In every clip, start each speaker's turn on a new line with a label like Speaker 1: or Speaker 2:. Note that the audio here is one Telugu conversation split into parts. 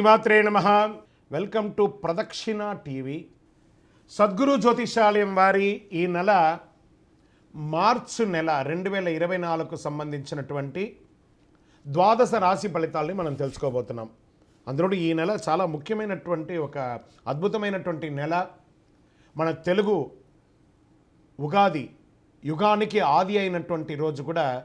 Speaker 1: శ్రీమాత్రే నమ. Welcome to Pradakshina TV. Sadguru Jyotishalayam వారి ఈ నెల మార్చు నెల రెండు వేల ఇరవై నాలుగుకు సంబంధించినటువంటి ద్వాదశ రాశి ఫలితాలని మనం తెలుసుకోబోతున్నాం. అందులో ఈ నెల చాలా ముఖ్యమైనటువంటి ఒక అద్భుతమైనటువంటి నెల. మన తెలుగు ఉగాది యుగానికి ఆది అయినటువంటి రోజు కూడా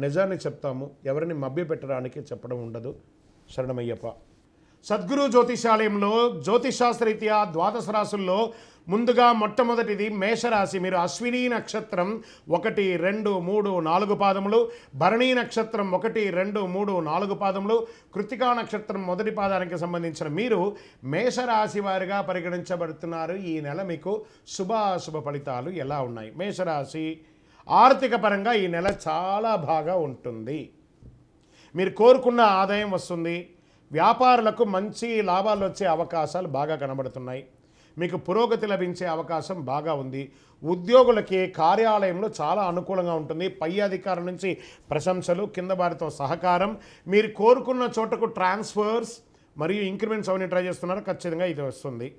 Speaker 1: నిజాన్ని చెప్తాము ఎవరిని మభ్యపెట్టడానికి చెప్పడం ఉండదు. శరణమయ్యప్ప. సద్గురు జ్యోతిషాలయంలో జ్యోతిషాస్త్రరీత్యా ద్వాదశ రాశుల్లో ముందుగా మొట్టమొదటిది మేషరాశి. మీరు అశ్విని నక్షత్రం ఒకటి రెండు మూడు నాలుగు పాదములు భరణీ నక్షత్రం ఒకటి రెండు మూడు నాలుగు పాదములు కృతికా నక్షత్రం మొదటి పాదానికి సంబంధించిన మీరు మేషరాశి వారిగా పరిగణించబడుతున్నారు. ఈ నెల మీకు శుభాశుభ ఫలితాలు ఎలా ఉన్నాయి? మేషరాశి ఆర్థిక పరంగా ఈ నెల చాలా బాగా ఉంటుంది. మీరు కోరుకున్న ఆదాయం వస్తుంది. వ్యాపారులకు మంచి లాభాలు వచ్చే అవకాశాలు బాగా కనబడుతున్నాయి. మీకు పురోగతి లభించే అవకాశం బాగా ఉంది. ఉద్యోగులకి కార్యాలయంలో చాలా అనుకూలంగా ఉంటుంది. పై అధికారుల నుంచి ప్రశంసలు కింద వారితో సహకారం. మీరు కోరుకున్న చోటకు ట్రాన్స్ఫర్స్ మరియు ఇంక్రిమెంట్స్ అవన్నీ ట్రై చేస్తున్నారు. ఖచ్చితంగా ఇది వస్తుంది.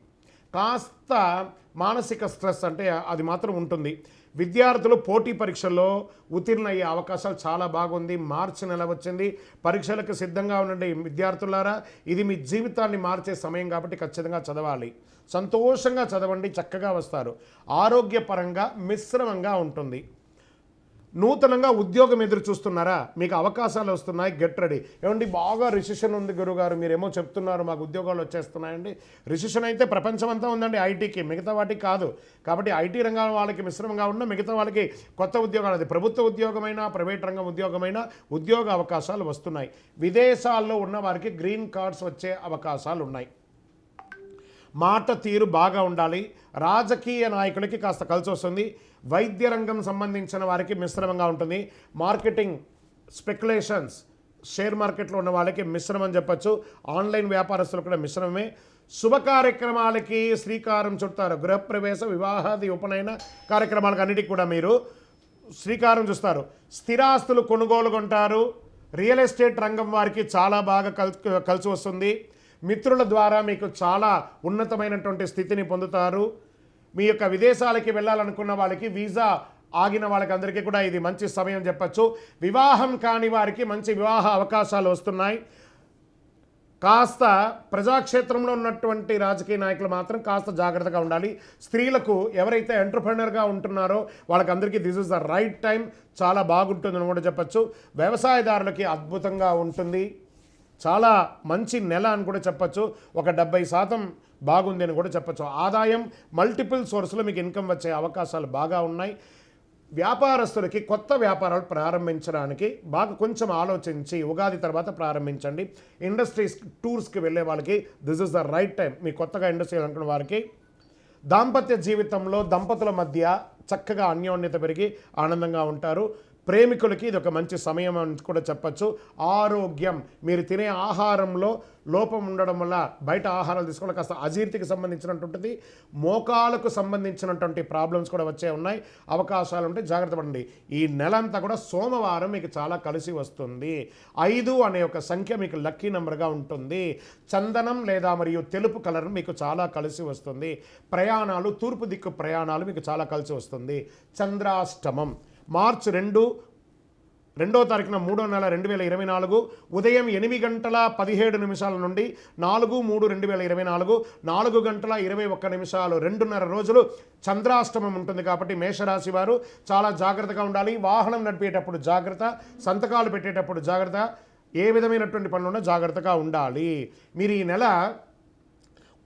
Speaker 1: కాస్త మానసిక స్ట్రెస్ అంటే అది మాత్రం ఉంటుంది. విద్యార్థులు పోటీ పరీక్షల్లో ఉత్తీర్ణ అయ్యే అవకాశాలు చాలా బాగుంది. మార్చి నెల వచ్చింది. పరీక్షలకు సిద్ధంగా ఉండండి విద్యార్థులారా. ఇది మీ జీవితాన్ని మార్చే సమయం కాబట్టి ఖచ్చితంగా చదవాలి. సంతోషంగా చదవండి చక్కగా వస్తారు. ఆరోగ్యపరంగా మిశ్రమంగా ఉంటుంది. నూతనంగా ఉద్యోగం ఎదురు చూస్తున్నారా? మీకు అవకాశాలు వస్తున్నాయి. గెట్ రెడీ ఏమండి బాగా రిసెషన్ ఉంది గురుగారు. మీరేమో చెప్తున్నారు మాకు ఉద్యోగాలు వచ్చేస్తున్నాయండి. రిసెషన్ అయితే ప్రపంచం అంతా ఉందండి ఐటీకి మిగతా వాటికి కాదు. కాబట్టి ఐటీ రంగం వాళ్ళకి మిశ్రమంగా ఉన్న మిగతా వాళ్ళకి కొత్త ఉద్యోగాలు. అది ప్రభుత్వ ఉద్యోగమైనా ప్రైవేట్ రంగం ఉద్యోగమైనా ఉద్యోగ అవకాశాలు వస్తున్నాయి. విదేశాల్లో ఉన్న వారికి గ్రీన్ కార్డ్స్ వచ్చే అవకాశాలు ఉన్నాయి. మాట తీరు బాగా ఉండాలి. రాజకీయ నాయకులకి కాస్త కలిసి వస్తుంది. వైద్య రంగం సంబంధించిన వారికి మిశ్రమంగా ఉంటుంది. మార్కెటింగ్ స్పెక్యులేషన్స్ షేర్ మార్కెట్లో ఉన్న వాళ్ళకి మిశ్రమం చెప్పచ్చు చెప్పొచ్చు. ఆన్లైన్ వ్యాపారస్తులు కూడా మిశ్రమమే. శుభ కార్యక్రమాలకి శ్రీకారం చుడతారు. గృహప్రవేశ వివాహాది ఉపనయన కార్యక్రమాలకు అన్నిటికీ కూడా మీరు శ్రీకారం చూస్తారు. స్థిరాస్తులు కొనుగోలు కొంటారు. రియల్ ఎస్టేట్ రంగం వారికి చాలా బాగా కల్ కలిసి వస్తుంది. మిత్రుల ద్వారా మీకు చాలా ఉన్నతమైనటువంటి స్థితిని పొందుతారు. మీ యొక్క విదేశాలకి వెళ్ళాలనుకున్న వాళ్ళకి వీసా ఆగిన వాళ్ళకి అందరికీ కూడా ఇది మంచి సమయం చెప్పచ్చు. వివాహం కాని వారికి మంచి వివాహ అవకాశాలు వస్తున్నాయి. కాస్త ప్రజాక్షేత్రంలో ఉన్నటువంటి రాజకీయ నాయకులు మాత్రం కాస్త జాగ్రత్తగా ఉండాలి. స్త్రీలకు ఎవరైతే ఎంటర్ప్రెనర్గా ఉంటున్నారో వాళ్ళకందరికీ this is the right time. చాలా బాగుంటుందని కూడా చెప్పచ్చు. వ్యవసాయదారులకి అద్భుతంగా ఉంటుంది. చాలా మంచి నెల అని కూడా చెప్పచ్చు. ఒక డెబ్బై శాతం బాగుంది అని కూడా చెప్పచ్చు. ఆదాయం మల్టిపుల్ సోర్స్లో మీకు ఇన్కమ్ వచ్చే అవకాశాలు బాగా ఉన్నాయి. వ్యాపారస్తులకి కొత్త వ్యాపారాలు ప్రారంభించడానికి బాగా కొంచెం ఆలోచించి ఉగాది తర్వాత ప్రారంభించండి. ఇండస్ట్రీస్ టూర్స్కి వెళ్ళే వాళ్ళకి this is the right time మీ కొత్తగా ఇండస్ట్రీ అనుకున్న వారికి దాంపత్య జీవితంలో దంపతుల మధ్య చక్కగా అన్యోన్యత పెరిగి ఆనందంగా ఉంటారు. ప్రేమికులకి ఇది ఒక మంచి సమయం అని కూడా చెప్పచ్చు. ఆరోగ్యం మీరు తినే ఆహారంలో లోపం ఉండడం వల్ల బయట ఆహారాలు తీసుకోవడం కాస్త అజీర్తికి సంబంధించినటువంటిది మోకాలకు సంబంధించినటువంటి ప్రాబ్లమ్స్ కూడా వచ్చే ఉన్నాయి. అవకాశాలు ఉంటే జాగ్రత్త పడండి. ఈ నెల అంతా కూడా సోమవారం మీకు చాలా కలిసి వస్తుంది. ఐదు అనే ఒక సంఖ్య మీకు లక్కీ నెంబర్గా ఉంటుంది. చందనం లేదా మరియు తెలుపు కలర్ మీకు చాలా కలిసి వస్తుంది. ప్రయాణాలు తూర్పు దిక్కు ప్రయాణాలు మీకు చాలా కలిసి వస్తుంది. చంద్రాష్టమం. మార్చ్ రెండు రెండో తారీఖున మూడో నెల రెండు వేల ఇరవై నాలుగు ఉదయం ఎనిమిది గంటల పదిహేడు నిమిషాల నుండి నాలుగు మూడు రెండు వేల ఇరవై నాలుగు నాలుగు గంటల ఇరవై ఒక్క నిమిషాలు రెండున్నర రోజులు చంద్రాష్టమం ఉంటుంది కాబట్టి మేషరాశి వారు చాలా జాగ్రత్తగా ఉండాలి. వాహనం నడిపేటప్పుడు జాగ్రత్త సంతకాలు పెట్టేటప్పుడు జాగ్రత్త ఏ విధమైనటువంటి పనులున్నా జాగ్రత్తగా ఉండాలి. మీరు ఈ నెల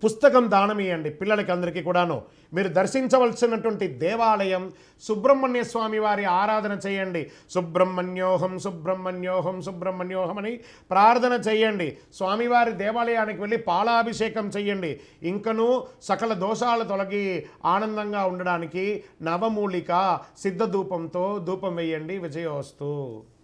Speaker 1: పుస్తకం దానం ఇవ్వండి పిల్లలకి అందరికీ కూడాను. మీరు దర్శించవలసినటువంటి దేవాలయం సుబ్రహ్మణ్య స్వామి వారి ఆరాధన చేయండి. సుబ్రహ్మణ్యోహం సుబ్రహ్మణ్యోహం సుబ్రహ్మణ్యోహం అని ప్రార్థన చేయండి. స్వామివారి దేవాలయానికి వెళ్ళి పాలాభిషేకం చేయండి. ఇంకనూ సకల దోషాలు తొలగి ఆనందంగా ఉండడానికి నవమూలిక సిద్ధ ధూపంతో ధూపం వేయండి. విజయోస్తు.